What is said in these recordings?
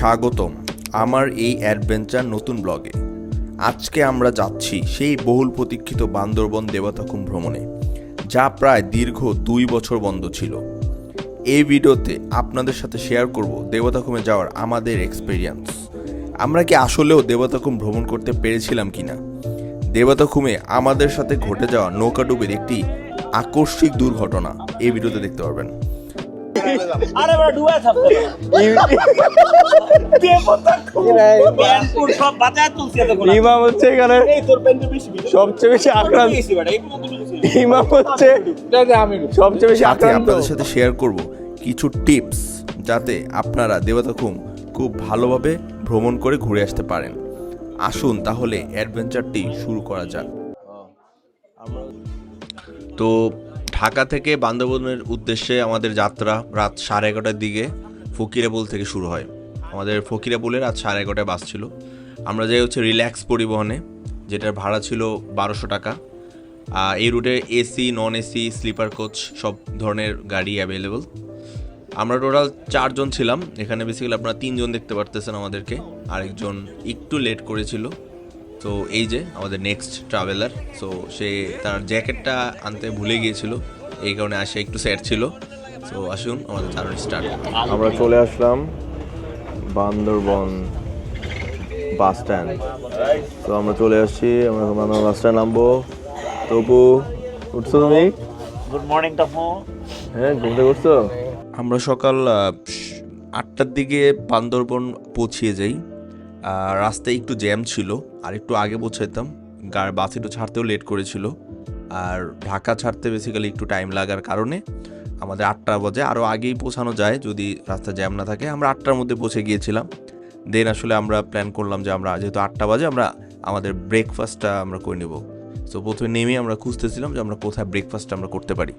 স্বাগতম আমার এই অ্যাডভেঞ্চার নতুন ব্লগে। আজকে আমরা যাচ্ছি সেই বহুল প্রতীক্ষিত বান্দরবন দেবতাখুম ভ্রমণে, যা প্রায় দীর্ঘ দুই বছর বন্ধ ছিল। এই ভিডিওতে আপনাদের সাথে শেয়ার করব দেবতাখুমে যাওয়ার আমাদের এক্সপিরিয়েন্স আমরা কি আসলেও দেবতাখুম ভ্রমণ করতে পেরেছিলাম কিনা? দেবতাখুমে আমাদের সাথে ঘটে যাওয়া নৌকাডুবির একটি আকস্মিক দুর্ঘটনা এই ভিডিওতে দেখতে পারবেন। আরে বড় ডুবা থাকতে ইমাম হচ্ছে এখানে সবচেয়ে বেশি আক্রান্ত। ইমাম হচ্ছে সবচেয়ে বেশি আক্রান্ত। আপনাদের সাথে শেয়ার করব কিছু টিপস যাতে আপনারা দেবতাখুম খুব ভালোভাবে ভ্রমণ করে ঘুরে আসতে পারেন। আসুন তাহলে অ্যাডভেঞ্চারটি শুরু করা যাক। তো ঢাকা থেকে বান্দরবনের উদ্দেশ্যে আমাদের যাত্রা রাত সাড়ে এগারোটার দিকে ফকিরাপুল থেকে শুরু হয়। আমাদের ফকিরাপুলে রাত সাড়ে এগারোটায় বাস ছিল। আমরা যাই হচ্ছে রিল্যাক্স পরিবহনে, যেটার ভাড়া ছিল বারোশো টাকা। এই রুটে AC, non AC, sleeper coach, সব ধরনের গাড়ি অ্যাভেলেবল। আমরা টোটাল চারজন ছিলাম। এখানে বেসিক্যালি আপনারা তিনজন দেখতে পারতেছেন আমাদেরকে। আরেকজন একটু লেট করেছিল। তো এই যে আমাদের নেক্সট ট্রাভেলার সো সে তার জ্যাকেটটা আনতে ভুলে গিয়েছিল এই কারণে আসে একটু স্যাড ছিল। সো আসুন আমাদের চারণ স্টার্ট আমরা চলে আসলাম বান্দরবন বাস স্ট্যান্ড তো আমরা চলে আসছি আমরা এখন বান্দরবন বাস স্ট্যান্ড নামবো। তপু উঠছো তুমি? গুড মর্নিং টাফু হ্যাঁ ঘুমতে করছ? আমরা সকাল আটটার দিকে বান্দরবন পৌঁছিয়ে যাই। রাস্তায় একটু জ্যাম ছিল, আর একটু আগে পৌঁছাইতাম। গাড়ি বাস একটু ছাড়তেও লেট করেছিল। আর ঢাকা ছাড়তে বেসিক্যালি একটু টাইম লাগার কারণে আমাদের আটটা বাজে। আরও আগেই পৌঁছানো যায়, যদি রাস্তা জ্যাম না থাকে। আমরা আটটার মধ্যে পৌঁছে গিয়েছিলাম। দেন আসলে আমরা প্ল্যান করলাম যে আমরা যেহেতু আটটা বাজে, আমরা আমাদের ব্রেকফাস্টটা আমরা করে নেব। সো প্রথমে নেমে আমরা খুঁজতেছিলাম যে আমরা কোথায় ব্রেকফাস্টটা আমরা করতে পারি।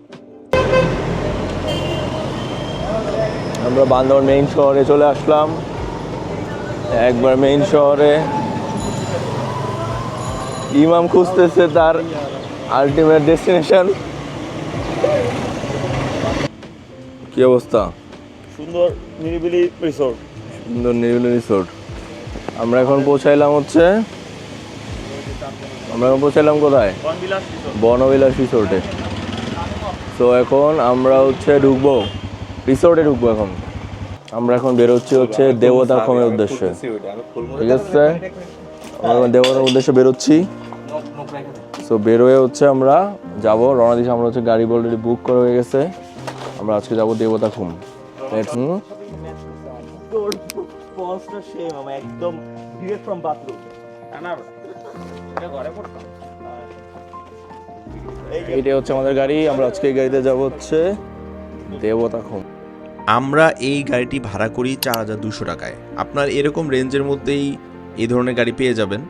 আমরা বান্দরবন মেইন শহরে চলে আসলাম। একবার মেইন শহরে। ইমাম খুঁজতেছে তার আলটিমেট ডেস্টিনেশন কি অবস্থা? সুন্দর নিরিবিলি রিসোর্ট সুন্দর নিরিবিলি রিসোর্ট আমরা এখন পৌঁছাইলাম হচ্ছে আমরা এখন পৌঁছাইলাম কোথায়? বনবিলাস রিসোর্টে তো এখন আমরা হচ্ছে ঢুকবো। রিসোর্টে ঢুকবো এখন। আমরা এখন বেরোচ্ছি হচ্ছে দেবতা খমের উদ্দেশ্যে। ঠিক আছে? আমরা দেবতার উদ্দেশ্যে বেরোচ্ছি। তো বেরোয় হচ্ছে আমরা যাব। রওনা দিচ্ছি আমরা হচ্ছে গাড়ি অলরেডি বুক করা হয়ে গেছে। আমরা আজকে যাব দেবতা খুম। একদম ডিরেক্ট ফ্রম বাথরুম এইটাই হচ্ছে আমাদের গাড়ি। আমরা আজকে এই গাড়িতে যাব হচ্ছে দেবতা খুম। আমরা এই গাড়িটি ভাড়া করি চার হাজার দুশো টাকায়। আপনার এরকম রেঞ্জের মধ্যেই এই ধরনের গাড়ি পেয়ে যাবেন।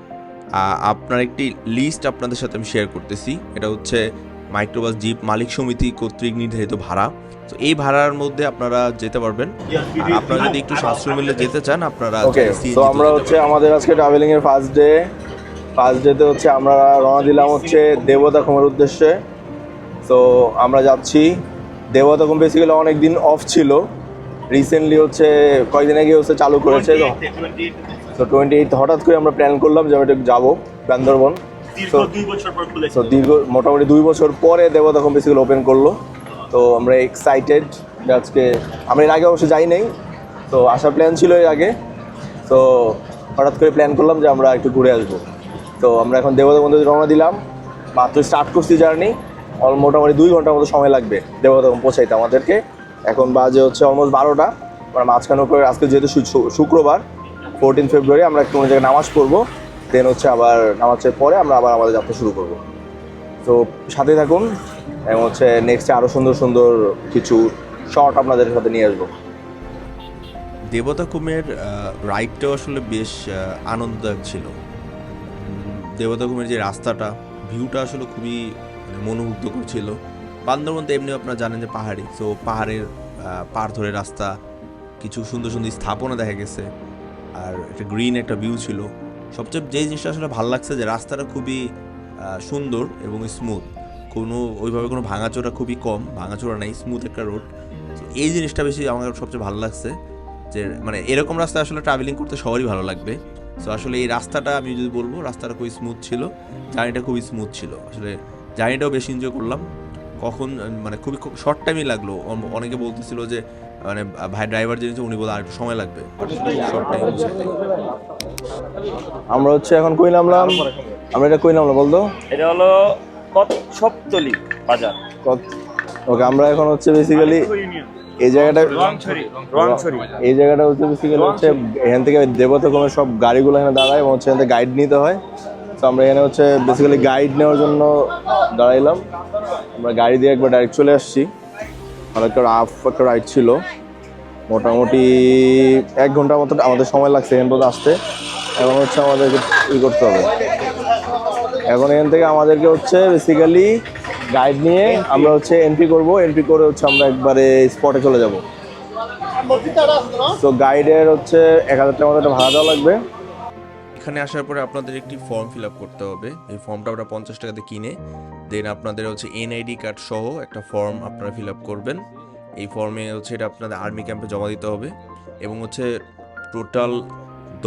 আপনার একটি লিস্ট আপনাদের সাথে আমি শেয়ার করতেছি। এটা হচ্ছে মাইক্রোবাস জিপ মালিক সমিতি কর্তৃক নির্ধারিত ভাড়া। তো এই ভাড়ার মধ্যে আপনারা যেতে পারবেন। আর আপনারা যদি একটু সাশ্রয় মূল্যে যেতে চান আপনারা ওকে তো আমরা হচ্ছে আমাদের আজকে ট্রাভেলিং এর ফার্স্ট ডে ফার্স্ট ডেতে হচ্ছে আমরা রওনা দিলাম হচ্ছে দেবতা দেবতাখমের উদ্দেশ্যে। তো আমরা যাচ্ছি। দেবতাখম বেসিক্যালি অনেক দিন অফ ছিল। রিসেন্টলি হচ্ছে কয়েকদিন আগে হচ্ছে চালু করেছে। তো তো টোয়েন্টি এইট হঠাৎ করে আমরা প্ল্যান করলাম যে আমরা একটু যাব বান্দরবন। তো দীর্ঘ মোটামুটি দুই বছর পরে দেবতাখম বেসিক্যালি ওপেন করল। তো আমরা এক্সাইটেড আজকে আমরা এর আগে অবশ্য যাই নাই। তো আসার প্ল্যান ছিল এর আগে। তো হঠাৎ করে প্ল্যান করলাম যে আমরা একটু ঘুরে আসব। তো আমরা এখন দেবতা মন্দিরে রওনা দিলাম। মাত্র স্টার্ট করছি জার্নি মোটামুটি দুই ঘণ্টার মতো সময় লাগবে দেবতা পৌঁছাইতে আমাদেরকে। এখন বাজে হচ্ছে অলমোস্ট বারোটা। আমরা মাঝখানে করে আজকে যেহেতু শুক্রবার ফোরটিন ফেব্রুয়ারি আমরা একটু জায়গায় নামাজ পড়ব। দেন হচ্ছে আবার নামাজের পরে আমরা আবার আমাদের যাত্রা শুরু করব। তো সাথে থাকুন এবং হচ্ছে নেক্সটে আরও সুন্দর সুন্দর কিছু শর্ট আপনাদের সাথে নিয়ে আসব। দেবতাকুমের রাইডটাও আসলে বেশ আনন্দদায়ক ছিল। দেবতা দেবতাকুমের যে রাস্তাটা ভিউটা আসলে খুবই মানে মনোমুগ্ধকর ছিল বান্দরবন তো এমনি আপনারা জানেন যে পাহাড়ি তো পাহাড়ের আহ, পাড় ধরে রাস্তা কিছু সুন্দর সুন্দর স্থাপনা দেখা গেছে। আর একটা গ্রিন একটা ভিউ ছিল। সবচেয়ে যে জিনিসটা আসলে ভালো লাগছে যে রাস্তাটা খুবই সুন্দর এবং স্মুথ কোনো ওইভাবে কোনো ভাঙাচোরা খুবই কম ভাঙাচোরা নাই স্মুথ একটা রোড এই জিনিসটা বেশি আমার সবচেয়ে ভালো লাগছে যে মানে এরকম রাস্তা আসলে ট্রাভেলিং করতে সবারই ভালো লাগবে। সো আসলে এই রাস্তাটা আমি যদি বলব রাস্তাটা খুবই স্মুথ ছিল। জার্নিটা খুবই স্মুথ ছিল। আসলে জার্নিটাও বেশি এনজয় করলাম। কখন মানে খুবই শর্ট টাইমই লাগল। অনেকে বলতেছিল যে মানে ভাই ড্রাইভার যে উনি বলে আর একটু সময় লাগবে। শর্ট টাইম আমরা হচ্ছে এখন কই নামলাম? আমরা এটা কই নামলাম বলতো? এটা হলো কচ্ছপতলি বাজার। ওকে আমরা এখন হচ্ছে বেসিক্যালি এই জায়গাটা রংছড়ি রংছড়ি। এই জায়গাটা হচ্ছে বেসিক্যালি হচ্ছে এখান থেকে দেবতা দেবতকমের সব গাড়িগুলো এখানে দাঁড়ায় এবং হচ্ছে এখান থেকে গাইড নিতে হয়। তো আমরা এখানে হচ্ছে বেসিক্যালি গাইড নেওয়ার জন্য দাঁড়াইলাম। আমরা গাড়ি দিয়ে একবার ডাইরেক্ট চলে আসছি। আর একটা রাফ একটা রাইড ছিল। মোটামুটি এক ঘণ্টার মতো আমাদের সময় লাগছে এখান পর্যন্ত আসতে। এখন হচ্ছে আমাদেরকে ই করতে হবে। এখন এখান থেকে আমাদেরকে হচ্ছে বেসিক্যালি গাইড নিয়ে আমরা হচ্ছে এন্ট্রি করব। এন্ট্রি করে হচ্ছে আমরা একবারে স্পটে চলে যাব। তো গাইডের হচ্ছে এক হাজার টাকা মতো একটা ভাড়া দেওয়া লাগবে। এখানে আসার পরে আপনাদের একটি ফর্ম ফিল আপ করতে হবে। এই ফর্মটা ওটা পঞ্চাশ টাকাতে কিনে দেন আপনাদের হচ্ছে এনআইডি কার্ড সহ একটা ফর্ম আপনারা ফিল আপ করবেন। এই ফর্মে হচ্ছে এটা আপনাদের আর্মি ক্যাম্পে জমা দিতে হবে এবং হচ্ছে টোটাল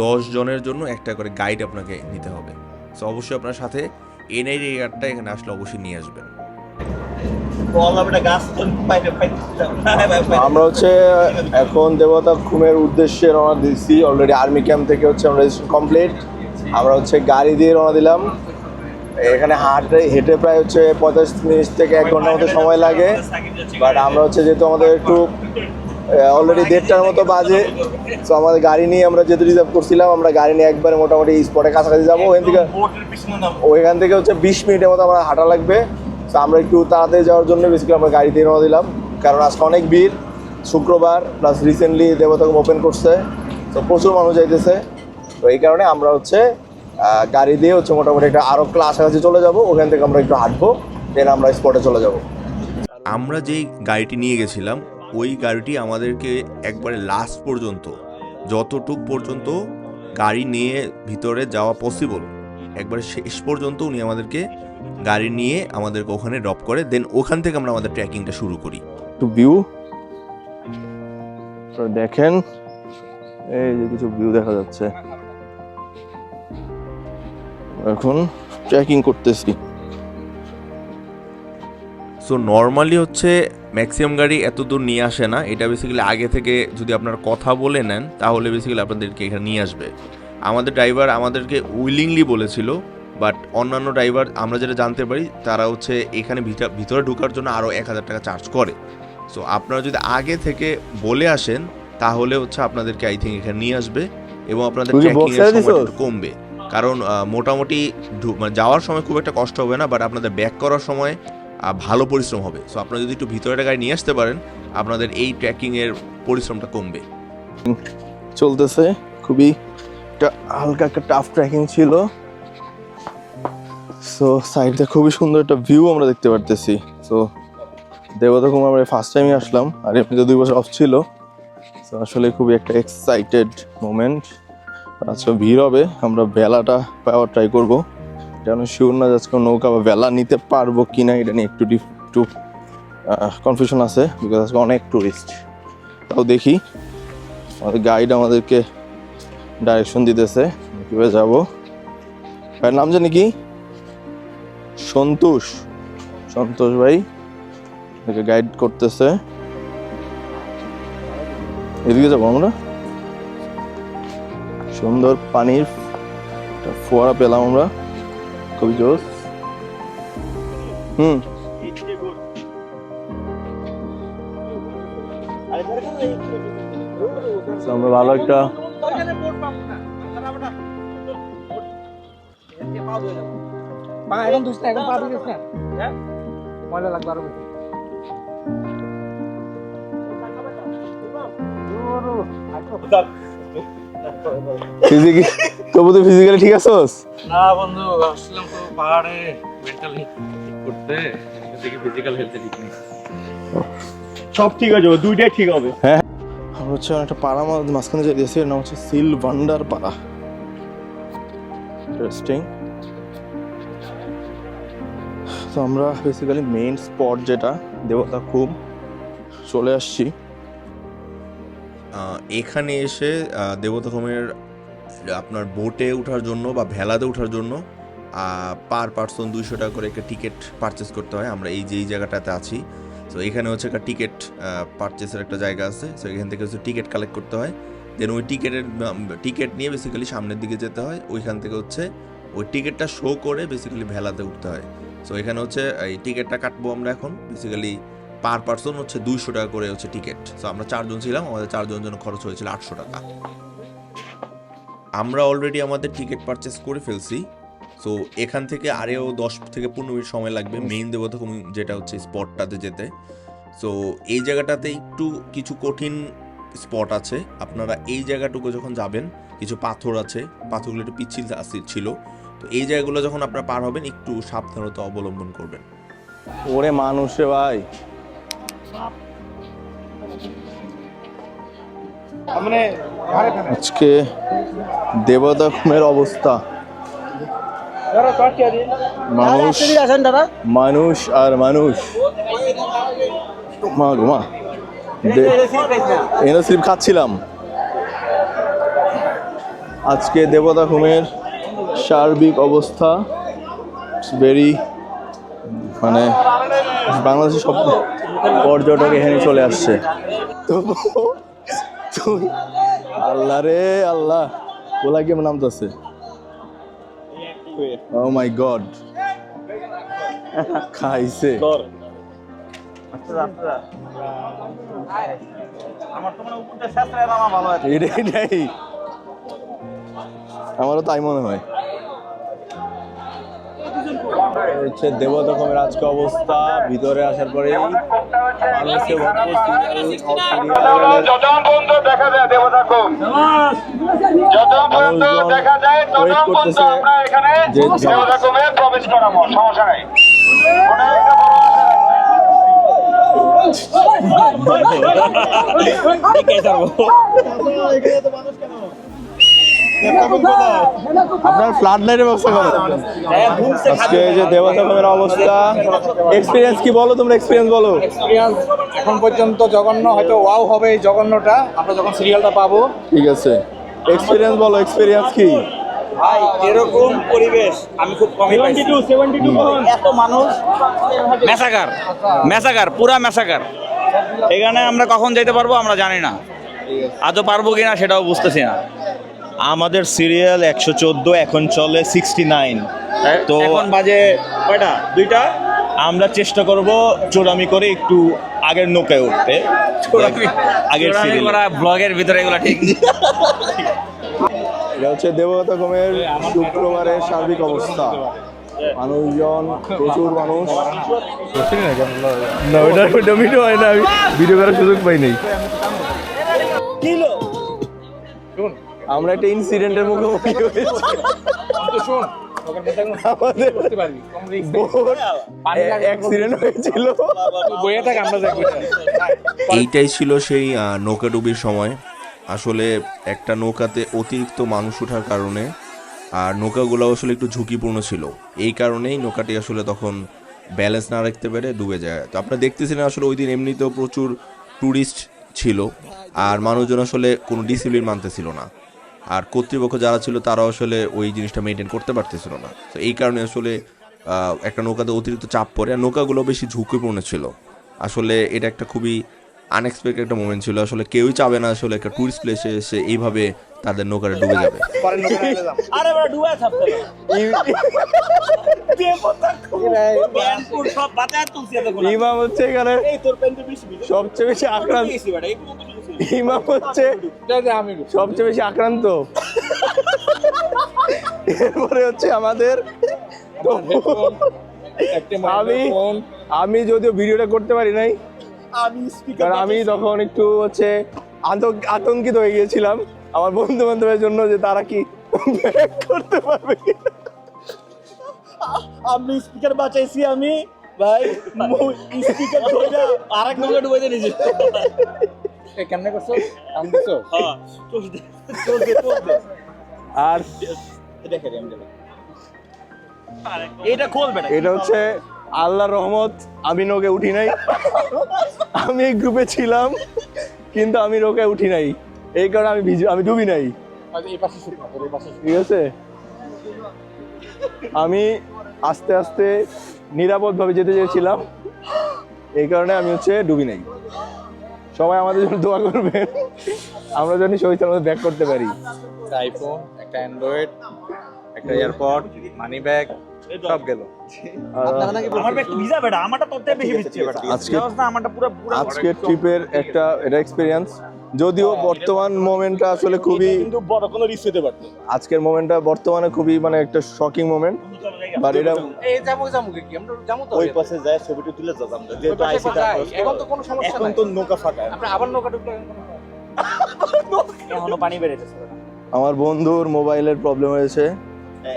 দশ জনের জন্য একটা করে গাইড আপনাকে নিতে হবে। সো অবশ্যই আপনার সাথে এনআইডি কার্ডটা এখানে আসলে অবশ্যই নিয়ে আসবেন। আমরা হচ্ছে এখন দেবতা খুমের উদ্দেশ্যে রওনা দিচ্ছি অলরেডি আর্মি ক্যাম্প থেকে হচ্ছে আমরা কমপ্লিট আমরা হচ্ছে গাড়ি দিয়ে রওনা দিলাম। এখানে হাঁটে হেঁটে প্রায় হচ্ছে পঁয়তাল্লিশ মিনিট থেকে এক ঘণ্টার মতো সময় লাগে। বাট আমরা হচ্ছে যেহেতু আমাদের একটু অলরেডি দেড়টার মতো বাজে তো আমাদের গাড়ি নিয়ে আমরা যেহেতু রিজার্ভ করছিলাম আমরা গাড়ি নিয়ে একবারে মোটামুটি স্পটে কাছাকাছি যাব। ওখান থেকে ওইখান থেকে হচ্ছে বিশ মিনিটের মতো আমার হাঁটা লাগবে। তো আমরা একটু তাড়াতাড়ি যাওয়ার জন্য বেসিক্যালি আমরা গাড়িতে রওনা দিলাম। কারণ আজকে অনেক ভিড়, শুক্রবার প্লাস রিসেন্টলি দেবতাকে ওপেন করছে, তো প্রচুর মানুষ যাইতেছে। তো এই কারণে আমরা হচ্ছে গাড়ি দিয়ে হচ্ছে মোটামুটি একটা আরও কাছাকাছি চলে যাব, ওখান থেকে আমরা একটু হাঁটবো দেন আমরা স্পটে চলে যাব। আমরা যেই গাড়িটি নিয়ে গেছিলাম, ওই গাড়িটি আমাদেরকে একবারে লাস্ট পর্যন্ত, যতটুক পর্যন্ত গাড়ি নিয়ে ভিতরে যাওয়া পসিবল একবারে শেষ পর্যন্ত উনি আমাদেরকে গাড়ি নিয়ে আমাদেরকে ওখানে ড্রপ করে দেন ওখান থেকে আমরা আমাদের ট্রেকিংটা শুরু করি। একটু ভিউ দেখেন এই যে কিছু ভিউ দেখা যাচ্ছে। এখন ট্রেকিং করতেছি। সো নর্মালি হচ্ছে ম্যাক্সিমাম গাড়ি এত দূর নিয়ে আসে না। এটা বেসিক্যালি আগে থেকে যদি আপনারা কথা বলে নেন তাহলে বেসিক্যালি আপনাদেরকে এখানে নিয়ে আসবে। আমাদের ড্রাইভার আমাদেরকে উইলিংলি বলেছিল বাট অন্যান্য ড্রাইভার আমরা যেটা জানতে পারি তারা হচ্ছে এখানে ভিতর- ঢোকার জন্য আরও এক হাজার টাকা চার্জ করে। সো আপনারা যদি আগে থেকে বলে আসেন তাহলে হচ্ছে আপনাদেরকে আই থিঙ্ক এখানে নিয়ে আসবে এবং আপনাদের তুই ট্রেকিং এর সময়টা কমবে। কারণ মোটামুটি মানে যাওয়ার সময় খুব একটা কষ্ট হবে না বাট আপনাদের ব্যাক করার সময় ভালো পরিশ্রম হবে। সো আপনারা যদি একটু ভিতরে গাড়ি নিয়ে আসতে পারেন আপনাদের এই ট্রেকিং এর পরিশ্রমটা কমবে। চলতেছে। খুবই একটা হালকা একটা টাফ ট্রেকিং ছিল। সো সাইডটা খুবই সুন্দর একটা ভিউ আমরা দেখতে পারতেছি। সো দেবতা কুমার আমরা ফার্স্ট টাইমই আসলাম। আর এমনিতে দুই বছর অফ ছিল। সো আসলে খুবই একটা এক্সাইটেড মোমেন্ট আজকে ভিড় হবে। আমরা বেলাটা পাওয়ার ট্রাই করব। যেন শিওর না আজকে নৌকা বা বেলা নিতে পারব কি না এটা নিয়ে একটু একটু কনফিউশন আছে। বিকজ আজকে অনেক টুরিস্ট তাও দেখি। আমাদের গাইড আমাদেরকে ডাইরেকশন দিতেছে। কীভাবে যাব? নাম জানি কি? সন্তোষ। সন্তোষ ভাই, একে গাইড করতেছে। এদিকে যাব আমরা। সুন্দর পানির ফোয়ারা পেলাম আমরা। খুবই জোস। হুম। আমরা ভালো একটা বাবা এখন দুস না এখন পা দিস না ময়লা লাগবে আরও বেশি। ফিজিক্যালি তবু তো ফিজিক্যালি ঠিক আছোস? না বন্ধু আসলাম তো পাহাড়ে মেন্টাল ঠিক করতে। দেখি ফিজিক্যাল হেলথ ঠিক নেই। সব ঠিক হয়ে যাবে দুইটাই ঠিক হবে। আমরা হচ্ছে একটা পাড়া মাঝখানে যে দিয়েছি এর নাম হচ্ছে সিল ভান্ডার পাড়া ইন্টারেস্টিং তো আমরা বেসিক্যালি মেইন স্পট যেটা, দেবতা খুব চলে আসছি। এখানে এসে দেবতা দেবতাখমের আপনার বোটে ওঠার জন্য বা ভেলাতে ওঠার জন্য পার পার্সন দুইশো টাকা করে একটা টিকিট পারচেস করতে হয়। আমরা এই যে, এই জায়গাটাতে আছি। তো এখানে হচ্ছে একটা টিকিট পারচেসের একটা জায়গা আছে। সো এখান থেকে হচ্ছে টিকিট কালেক্ট করতে হয়। দেন ওই টিকিটের টিকিট নিয়ে বেসিক্যালি সামনের দিকে যেতে হয়। ওইখান থেকে হচ্ছে, ওই টিকিটটা শো করে বেসিক্যালি ভেলাতে উঠতে হয়। সো এখানে হচ্ছে, এই টিকিটটা কাটবো আমরা এখন। বেসিক্যালি পার পার্সন হচ্ছে দুইশো টাকা করে হচ্ছে টিকিট। সো আমরা চারজন ছিলাম, আমাদের চারজন জন্য খরচ হয়েছিল আটশো টাকা। আমরা অলরেডি আমাদের টিকিট পারচেস করে ফেলছি। সো এখান থেকে আরও দশ থেকে পনেরো মিনিট সময় লাগবে। মেইন দেবতা যেটা হচ্ছে স্পটটাতে যেতে। সো এই জায়গাটাতে একটু কিছু কঠিন স্পট আছে। আপনারা এই জায়গাটুকু যখন যাবেন, কিছু পাথর আছে। পাথরগুলো একটু পিচ্ছিল ছিল। তো এই জায়গাগুলো যখন আপনারা পার হবেন, একটু সাবধানতা অবলম্বন করবেন। ওরে মানুষ ভাই। আজকে দেবদখমের অবস্থা। মানুষ মানুষ আর মানুষ। মা গো, মা। এনে স্লিপ খাচ্ছিলাম। আজকে দেবতা ঘুমের সার্বিক অবস্থা ভেরি মানে বাংলাদেশের সব পর্যটক এখানে চলে আসছে। আল্লাহ রে আল্লাহ ওলা কেমন নামতেছে? ও মাই গড খাইছে। আমারও তাই মনে হয়। হচ্ছে দেবদখমের আজকে অবস্থা। ভিতরে আসার পরে দেখা যায় দেবতা কম পর্যন্ত দেখা যায় wait পর্যন্ত আমরা এখানে প্রবেশ করাবো সমস্যা নাই কোনো একটা বড় আপনার ফ্লাড লাইটের ব্যবস্থা করো আজকে এই যে দেবদখমের অবস্থা এক্সপিরিয়েন্স কি বলো তোমরা এক্সপিরিয়েন্স বলো? এক্সপিরিয়েন্স এখন পর্যন্ত জঘন্য হয়তো ওয়াও হবে এই জঘন্যটা। আমরা যখন সিরিয়ালটা পাবো। ঠিক আছে। এক্সপিরিয়েন্স বলো এক্সপিরিয়েন্স কি? ভাই এরকম পরিবেশ? আমি খুব কমই পাইছি। এত মানুষ। মেসাকার মেসাকার পুরা মেসাকার এখানে আমরা কখন যেতে পারব আমরা জানি না। আজও পারব কিনা সেটাও বুঝতেছি না। আমাদের সিরিয়াল একশো চোদ্দ এখন চলে সিক্সটি নাইন। তো তো এখন বাজে কয়টা? দুইটা? আমরা চেষ্টা করব চোরামি করে একটু আগের নৌকায় উঠতে। আগের ব্লগের ভিতরে এগুলো ঠিক। এটা হচ্ছে দেবদখমের শুক্রবারের সার্বিক অবস্থা। মানুষজন প্রচুর মানুষ। না ওটা ওটা ভিডিও হয় না আমি ভিডিও করার সুযোগ পাই নাই। আমরা একটা ইনসিডেন্টের মুখোমুখি হয়েছি। আমাদের অ্যাক্সিডেন্ট হয়েছিল। বইয়ে থাকে আমরা দেখব। এইটাই ছিল সেই নৌকা ডুবির সময়। আসলে একটা নৌকাতে অতিরিক্ত মানুষ ওঠার কারণে আর নৌকাগুলো আসলে একটু ঝুঁকিপূর্ণ ছিল। এই কারণেই নৌকাটি আসলে তখন ব্যালেন্স না রাখতে পেরে ডুবে যায়। তো আপনারা দেখতেছেন আসলে ওই দিন এমনিতেও প্রচুর ট্যুরিস্ট ছিল আর মানুষজন আসলে কোনো ডিসিপ্লিন মানতেছিল না। আর কর্তৃপক্ষ যারা ছিল তারা আসলে ওই জিনিসটা মেনটেন করতে পারতেছিল না। তো এই কারণে আসলে একটা নৌকাতে অতিরিক্ত চাপ পড়ে, আর নৌকাগুলো বেশি ঝুঁকিপূর্ণ ছিল। আসলে এটা একটা খুবই আনএক্সপেক্টেড একটা মোমেন্ট ছিল। আসলে কেউই চাবে না আসলে একটা টুরিস্ট প্লেসে এসে এইভাবে তাদের নৌকাটা ডুবে যাবে। আরে বড় ডুবা থাকতে ইমাম হচ্ছে এখানে এই তোর প্যান্টে বেশি বেশি সবচেয়ে বেশি আক্রান্ত। ইমাম হচ্ছে সবচেয়ে বেশি আক্রান্ত। এরপরে হচ্ছে আমাদের আমি আমি যদিও ভিডিওটা করতে পারি নাই কারণ আমি তখন একটু হচ্ছে আতঙ্ক- আতঙ্কিত হয়ে গিয়েছিলাম আমার বন্ধু বান্ধবের জন্য যে তারা কি করতে পারবে। আমি স্পিকার বাঁচাইছি আমি ভাই। স্পিকার ধরে আরেক নৌকা ডুবাইতে নিয়েছি কেমনে করছ? কাম হ্যাঁ আর দেখে আমি এটা খোল বেটা এটা হচ্ছে আল্লাহর রহমত আমি নৌকে উঠি নাই। আমি এই গ্রুপে ছিলাম কিন্তু আমি নৌকায় উঠি নাই। এই কারণে আমি ভিজু আমি ডুবি নাই। আচ্ছা। ঠিক আছে? আমি আস্তে আস্তে নিরাপদভাবে যেতে চেয়েছিলাম। এই কারণে আমি হচ্ছে ডুবি নাই। সবাই আমাদের জন্য দোয়া করবেন। আমরা জানি সহিত আমাদের ব্যাক করতে পারি। আইফোন একটা অ্যান্ড্রয়েড একটা এয়ারপড মানি ব্যাগ সব গেল। আজকের ট্রিপের একটা এটা এক্সপিরিয়েন্স যদিও বর্তমান মোমেন্টটা আসলে খুবই কিন্তু বড় কোনো রিস্ক হতে পারতো আজকের মোমেন্টটা বর্তমানে খুবই মানে একটা শকিং মোমেন্ট বাট এটা এই যাব যাব কি? আমরা যাব তো। ওই পাশে যায় ছবিটা তুলে যাব আমরা। যেহেতু আইসি। এখন তো কোনো সমস্যা এখন তো নৌকা ফাঁকা। আমরা আবার নৌকা ঢুকলে এখনও পানি বেড়েছে আমার বন্ধুর মোবাইলের প্রবলেম হয়েছে।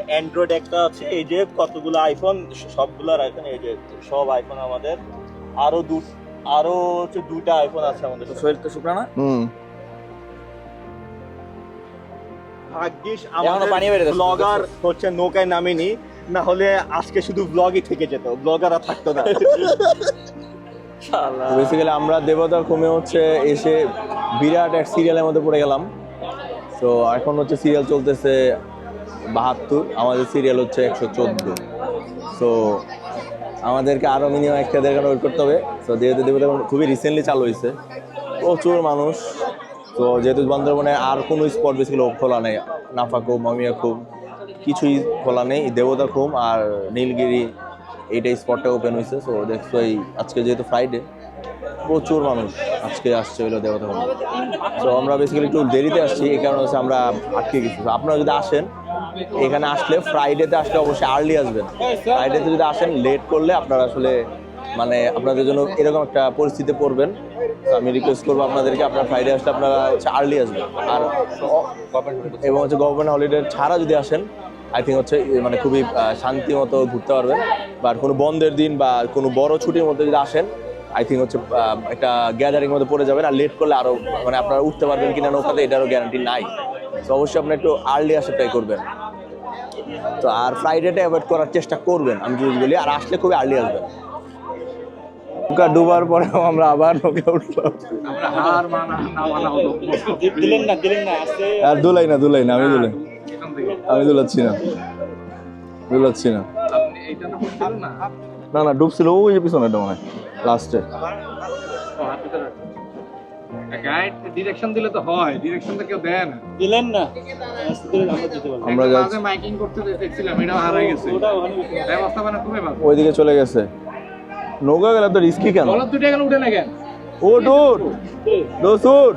অ্যান্ড্রয়েড একটা আছে এই যে কতগুলো আইফোন সবগুলোর আইফোন এই যে সব আইফোন আমাদের। আরও দু আরও হচ্ছে দুইটা আইফোন আছে আমাদের শরীর তো শুকনা না হুম। ভাগ্যিস আমাদের পানি বেড়ে যাচ্ছে। ব্লগার হচ্ছে নৌকায় নামেনি না হলে আজকে শুধু ব্লগই থেকে যেত ব্লগার আর থাকতো না। বেসিক্যালি আমরা দেবতা কমে হচ্ছে এসে বিরাট এক সিরিয়ালের মধ্যে পড়ে গেলাম। তো এখন হচ্ছে সিরিয়াল চলতেছে বাহাত্তর, আমাদের সিরিয়াল হচ্ছে একশো চোদ্দ। সো আমাদেরকে আরও মিনিমাম একটা দেড় ঘণ্টা ওয়েট করতে হবে। তো যেহেতু দেবতা খুবই রিসেন্টলি চালু হয়েছে, প্রচুর মানুষ। তো যেহেতু বান্দরবনে আর কোনো স্পট বেসিক্যালি খোলা নেই নাফাকুম খুব কিছুই খোলা নেই, দেবতা খুম আর নীলগিরি এইটা স্পটটা ওপেন হয়েছে। সো দেখছ এই আজকে যেহেতু ফ্রাইডে প্রচুর মানুষ আজকে আসছে হলো দেবতা খুম তো আমরা বেসিক্যালি একটু দেরিতে আসছি, এই কারণে হচ্ছে আমরা আটকে গেছি। আপনারা যদি আসেন এখানে আসলে ফ্রাইডেতে আসলে অবশ্যই আর্লি আসবেন। ফ্রাইডেতে যদি আসেন লেট করলে আপনারা আসলে মানে আপনাদের জন্য এরকম একটা পরিস্থিতিতে পড়বেন। তো আমি রিকোয়েস্ট করব আপনাদেরকে, আপনার ফ্রাইডে আসলে আপনারা হচ্ছে আর্লি আসবেন। আর এবং হচ্ছে গভর্নমেন্ট হলিডে ছাড়া যদি আসেন আই থিঙ্ক হচ্ছে মানে খুবই শান্তি মতো ঘুরতে পারবেন। বা কোনো বন্ধের দিন বা কোনো বড় ছুটির মধ্যে যদি আসেন আই থিঙ্ক হচ্ছে একটা গ্যাদারিং মধ্যে পড়ে যাবেন। আর লেট করলে আরও মানে আপনারা উঠতে পারবেন কিনা নৌকাতে, এটারও গ্যারান্টি নাই। তো অবশ্যই আপনি একটু আর্লি আসা ট্রাই করবেন। তো আর ফ্রাইডেটা অ্যাভয়েড করার চেষ্টা করবেন আমি যদি বলি আর আসলে খুবই আর্লি আসবেন। নৌকা ডুবার পরে আমরা আবার নৌকা উঠলাম আমরা হার মানা না মানা হলো। দিলেন না দিলেন না আসতে আর দুলাই না দুলাই না আমি দুলাই। আমি দুলাচ্ছি না। দুলাচ্ছি না। না না। না ডুবছিল ওই যে পিছনে মনে হয় লাস্টে গাইড ডিরেকশন দিলে তো হয় ডিরেকশন তো কেউ দেয় না। দিলেন না? আমরা যেতে পারব। আমরা একটা যাচ্ছি। মাঝে মাইকিং করতে দেখছিলাম এটাও হারাই গেছে। ব্যবস্থাপনা খুবই ভালো ওইদিকে চলে গেছে। নৌকা গেলে তো রিস্কি কেন? বলো দুটো এখন উঠে না কেন? ও ডোর দোস্ত উঠ।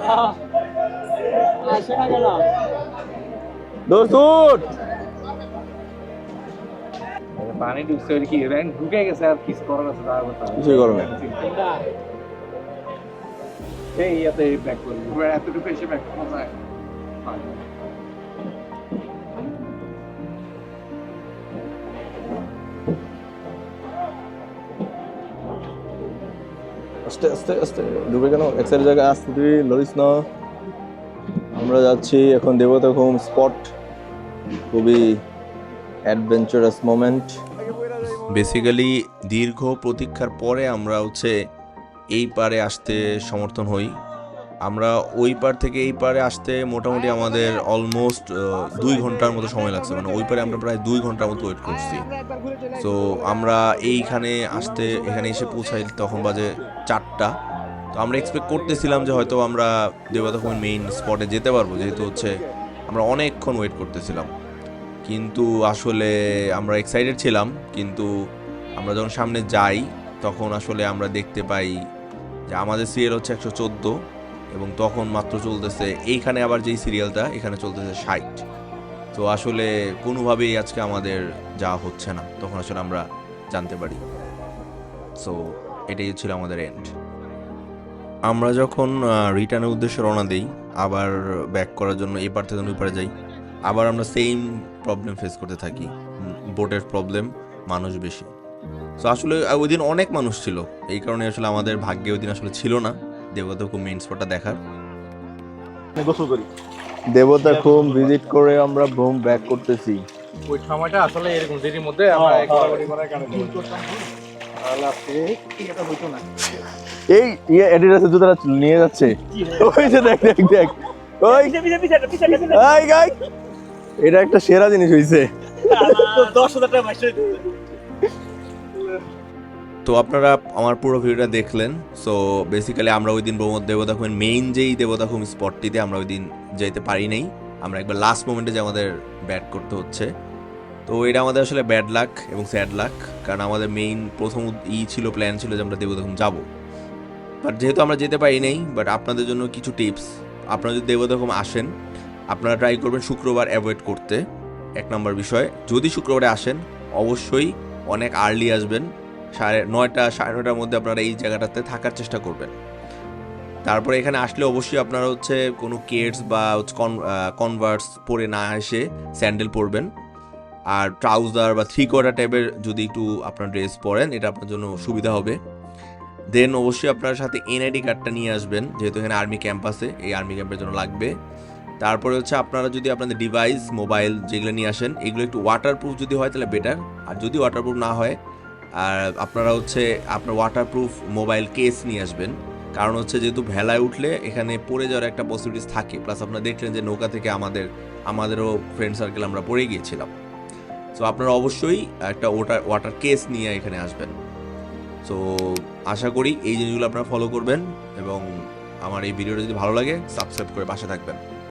পানি ঢুকছে ওই কি ঢুকে গেছে আর কিস করার আছে তার কথা কিছুই করবে এই ইয়াতে ব্যাক করবি। এতটুকু এসে ব্যাক করা যায়। আস্তে আস্তে আস্তে। ডুবে কেন এক সাইড জায়গায় আসতে তুই লরিস না। আমরা যাচ্ছি এখন দেবতা হোম স্পট খুবই অ্যাডভেঞ্চারাস মোমেন্ট বেসিক্যালি দীর্ঘ প্রতীক্ষার পরে আমরা হচ্ছে এই পারে আসতে সমর্থন হই। আমরা ওই পার থেকে এই পারে আসতে মোটামুটি আমাদের অলমোস্ট দুই ঘণ্টার মতো সময় লাগছে। মানে ওই পারে আমরা প্রায় দুই ঘণ্টার মতো ওয়েট করছি। তো আমরা এইখানে আসতে, এখানে এসে পৌঁছাই, তখন বাজে চারটা। তো আমরা এক্সপেক্ট করতেছিলাম যে হয়তো আমরা দেবতাখুন মেইন স্পটে যেতে পারব, যেহেতু হচ্ছে আমরা অনেকক্ষণ ওয়েট করতেছিলাম। কিন্তু আসলে আমরা এক্সাইটেড ছিলাম, কিন্তু আমরা যখন সামনে যাই তখন আসলে আমরা দেখতে পাই যে আমাদের সিরিয়াল হচ্ছে একশো চোদ্দ এবং তখন মাত্র চলতেছে, এইখানে আবার যেই সিরিয়ালটা এখানে চলতেছে ষাট। তো আসলে কোনোভাবেই আজকে আমাদের যাওয়া হচ্ছে না। তখন আসলে আমরা জানতে পারি। সো এটাই ছিল আমাদের এন্ড আমরা যখন রিটার্নের উদ্দেশ্যে রওনা দিই, আবার ব্যাক করার জন্য এপার থেকে পারে যাই, আবার আমরা সেম প্রবলেম ফেস করতে থাকি। বোটের প্রবলেম মানুষ বেশি। তো আসলে ওই দিন অনেক মানুষ ছিল। এই কারণে আসলে আমাদের ভাগ্যে ওই দিন আসলে ছিল না। দেবতা খুব মেইন স্পটটা দেখার। গোসল করি। দেবতা খুম ভিজিট করে আমরা বুম ব্যাক করতেছি। ওই সময়টা আসলে এরকম দেরির মধ্যে আমরা করার কারণে তাহলে আজকে এটা হইতো না? এই ইয়ে অ্যাডিডাসের জুতোটা নিয়ে যাচ্ছে। ওই যে দেখ দেখ দেখ। ওই পিছে পিছে পিছে পিছে পিছে এটা একটা সেরা জিনিস হইছে। দশ হাজার টাকা মাসে। তো আপনারা আমার পুরো ভিডিওটা দেখলেন। সো বেসিক্যালি আমরা ওই দিন ব্রহ্ম দেবতাখুমের মেইন যেই দেবতাখুম স্পটটিতে আমরা ওই দিন যেতে পারি নাই। আমরা একবার লাস্ট মোমেন্টে যে আমাদের ব্যাট করতে হচ্ছে। তো এটা আমাদের আসলে ব্যাড লাক এবং স্যাড লাক কারণ আমাদের মেইন প্রথম ই ছিল প্ল্যান ছিল যে আমরা দেবতাখুম যাব। বাট যেহেতু আমরা যেতে পারি নাই বাট আপনাদের জন্য কিছু টিপস আপনারা যদি দেবতাখুম আসেন, আপনারা ট্রাই করবেন শুক্রবার অ্যাভয়েড করতে। এক নম্বর বিষয়, যদি শুক্রবারে আসেন, অবশ্যই অনেক আর্লি আসবেন। সাড়ে নয়টা, সাড়ে নয়টার মধ্যে আপনারা এই জায়গাটাতে থাকার চেষ্টা করবেন। তারপরে এখানে আসলে অবশ্যই আপনারা হচ্ছে কোনো কেটস বা কনভার্স পরে না এসে স্যান্ডেল পরবেন। আর ট্রাউজার বা থ্রি কোয়ার্টার টাইপের যদি একটু আপনার ড্রেস পরেন, এটা আপনার জন্য সুবিধা হবে। দেন অবশ্যই আপনার সাথে এনআইডি কার্ডটা নিয়ে আসবেন, যেহেতু এখানে আর্মি ক্যাম্প আছে, এই আর্মি ক্যাম্পের জন্য লাগবে। তারপরে হচ্ছে আপনারা যদি আপনাদের ডিভাইস মোবাইল যেগুলো নিয়ে আসেন, এগুলো একটু ওয়াটারপ্রুফ যদি হয় তাহলে বেটার আর যদি ওয়াটারপ্রুফ না হয় আর আপনারা হচ্ছে আপনার ওয়াটারপ্রুফ মোবাইল কেস নিয়ে আসবেন। কারণ হচ্ছে যেহেতু ভেলায় উঠলে এখানে পড়ে যাওয়ার একটা পসিবিলিটিস থাকে। প্লাস আপনারা দেখলেন যে নৌকা থেকে আমাদের, আমাদেরও ফ্রেন্ড সার্কেল আমরা পড়ে গিয়েছিলাম। সো আপনারা অবশ্যই একটা ওয়াটার ওয়াটার কেস নিয়ে এখানে আসবেন। সো আশা করি এই জিনিসগুলো আপনারা ফলো করবেন এবং আমার এই ভিডিওটা যদি ভালো লাগে সাবস্ক্রাইব করে পাশে থাকবেন।